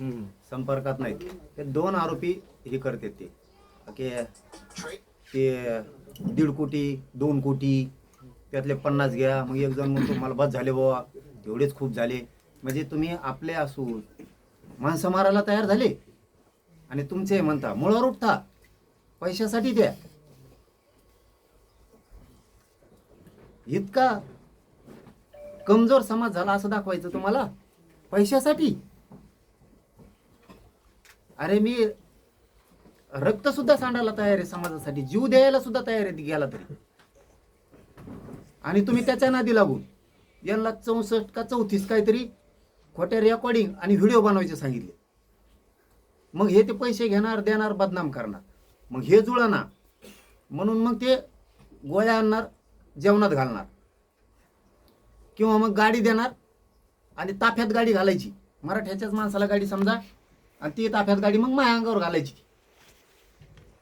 हम्म. संपर्कात नाहीत. ते दोन आरोपी हे करतात ते. ओके? ते दीड कोटी दोन कोटी त्यातले पन्नास घ्या मग एक जण म्हणतो मला बस झाले बाबा एवढेच खूप झाले. म्हणजे तुम्ही आपले असून माणसं मारायला तयार झाले. आणि तुमचे म्हणता मुळावर उठता. पैशासाठी द्या. इतका कमजोर समाज झाला असं दाखवायचं तुम्हाला? पैशासाठी? अरे मी रक्त सुद्धा सांडायला तयार आहे समाजासाठी. जीव द्यायला सुद्धा तयार आहे गेला तरी. आणि तुम्ही त्याच्या नादी लागून यांना चौसष्ट का चौतीस काहीतरी खोट्या रेकॉर्डिंग आणि व्हिडिओ बनवायचे सांगितले. मग हे ते पैसे घेणार देणार बदनाम करणार. मग हे जुळणार म्हणून मग ते गोळ्या आणणार जेवणात घालणार. किंवा मग गाडी देणार आणि ताफ्यात गाडी घालायची. मराठ्याच्याच माणसाला गाडी समजा आणि ती ताफ्यात गाडी मग माझ्या अंगावर घालायची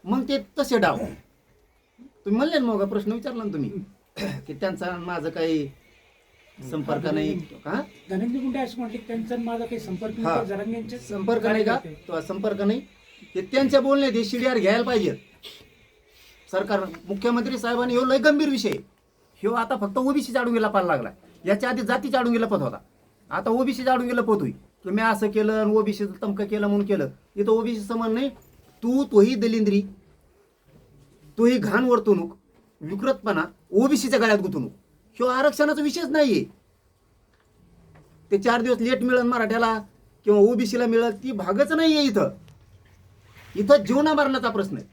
मग ते तसे डाव. तुम्ही म्हणले ना मग प्रश्न विचारला ना तुम्ही. की त्यांचा आणि माझं काही संपर्क नाही. धनंजय मुंडे असं म्हटले की त्यांचा आणि माझा काही संपर्क हा. नाही जरांगेंचे संपर्क नाही का. तो संपर्क नाही. ते त्यांच्या बोलण्यात हे शिडीआर घ्यायला पाहिजे. सरकार मुख्यमंत्री साहेबांनी ह्यो लय गंभीर विषय आहे. ह्यो आता फक्त ओबीसी चाडून पाहायला लागला याच्या आधी जाती चाडून पत होता. आता ओबीसी चाडून पत होई की मी असं केलं आणि ओबीसी तमकं केलं म्हणून केलं. इथं ओबीसी समान नाही तू तोही दलिंद्री तोही घाण वर्तणूक विकृतपणा ओबीसीच्या गळ्यात गुंतवणूक. ह्यो आरक्षणाचा विषयच नाहीये. ते चार दिवस लेट मिळत मराठ्याला किंवा ओबीसीला मिळत ती भागच नाहीये इथं. इथं जीवना मारण्याचा प्रश्न आहे.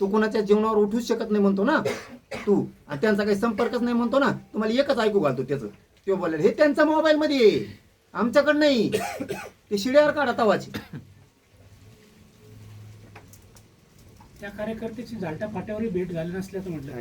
तू कोणाच्या जीवनावर उठूच शकत नाही म्हणतो ना तू. आणि त्यांचा काही संपर्कच नाही म्हणतो ना तुम्हाला एकच ऐकू घालतो त्याचं. ते बोलले हे त्यांचा मोबाईलमध्ये आहे. आमच्याकडं नाही. ते शिड्यावर काढा तवाची. त्या कार्यकर्त्याची झालटा फाट्यावरही भेट झाली नसल्याचं म्हटलं.